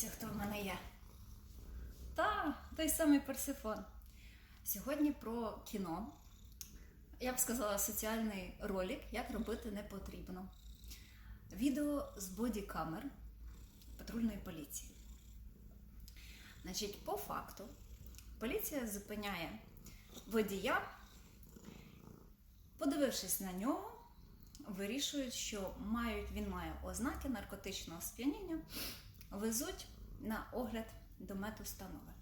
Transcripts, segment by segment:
Дивіться, хто в мене є. Та, той самий Персифон. Сьогодні про кіно. Я б сказала, соціальний ролик, як робити не потрібно. Відео з бодікамер патрульної поліції. Значить, по факту, поліція зупиняє водія, подивившись на нього, вирішують, що мають, він має ознаки наркотичного сп'яніння, везуть на огляд до медустанови.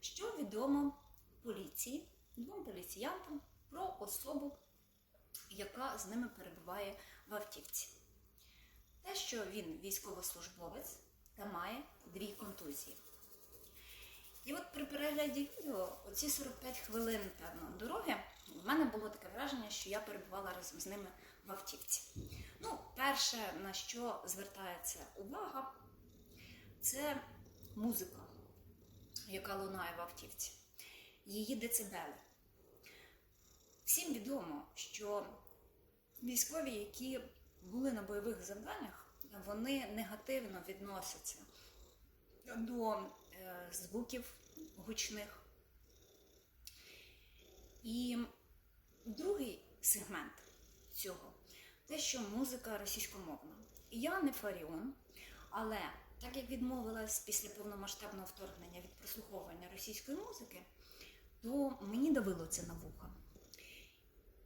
Що відомо поліції, двом поліціянтам про особу, яка з ними перебуває в автівці. Те, що він військовослужбовець та має дві контузії. І от при перегляді відео, оці 45 хвилин певно дороги, в мене було таке враження, що я перебувала разом з ними в автівці. Ну, перше, на що звертається увага, це музика, яка лунає в автівці, її децибели. Всім відомо, що військові, які були на бойових завданнях, вони негативно відносяться до е, звуків гучних. І другий сегмент цього те, що музика російськомовна. Я не фаріон, але так як відмовилась після повномасштабного вторгнення від прослуховування російської музики, то мені давило це на вуха.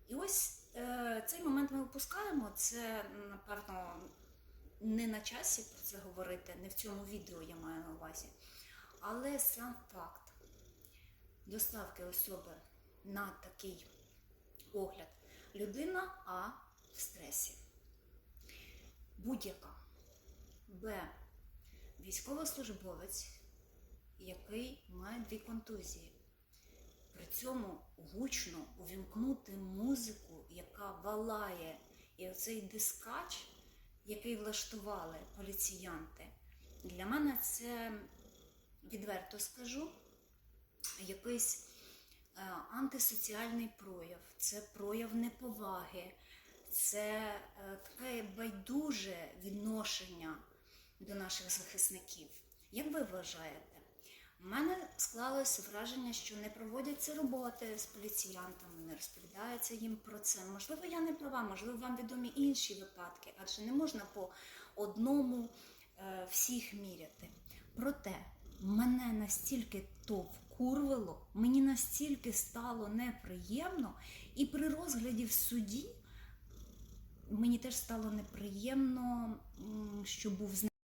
І ось е, цей момент ми опускаємо. Це, напевно, не на часі про це говорити, не в цьому відео я маю на увазі. Але сам факт доставки особи на такий огляд. Людина А в стресі. Будь-яка. Б. Військовослужбовець, який має дві контузії. При цьому гучно увімкнути музику, яка валає, і оцей дискач, який влаштували поліціянти, для мене це відверто скажу, якийсь е, антисоціальний прояв, це прояв неповаги, це е, таке байдуже відношення до наших захисників. Як ви вважаєте? У мене склалося враження, що не проводяться роботи з поліціянтами, не розповідається їм про це. Можливо, я не права, можливо, вам відомі інші випадки, адже не можна по одному е, всіх міряти. Проте мене настільки то вкурвило, мені настільки стало неприємно, і при розгляді в суді мені теж стало неприємно, що був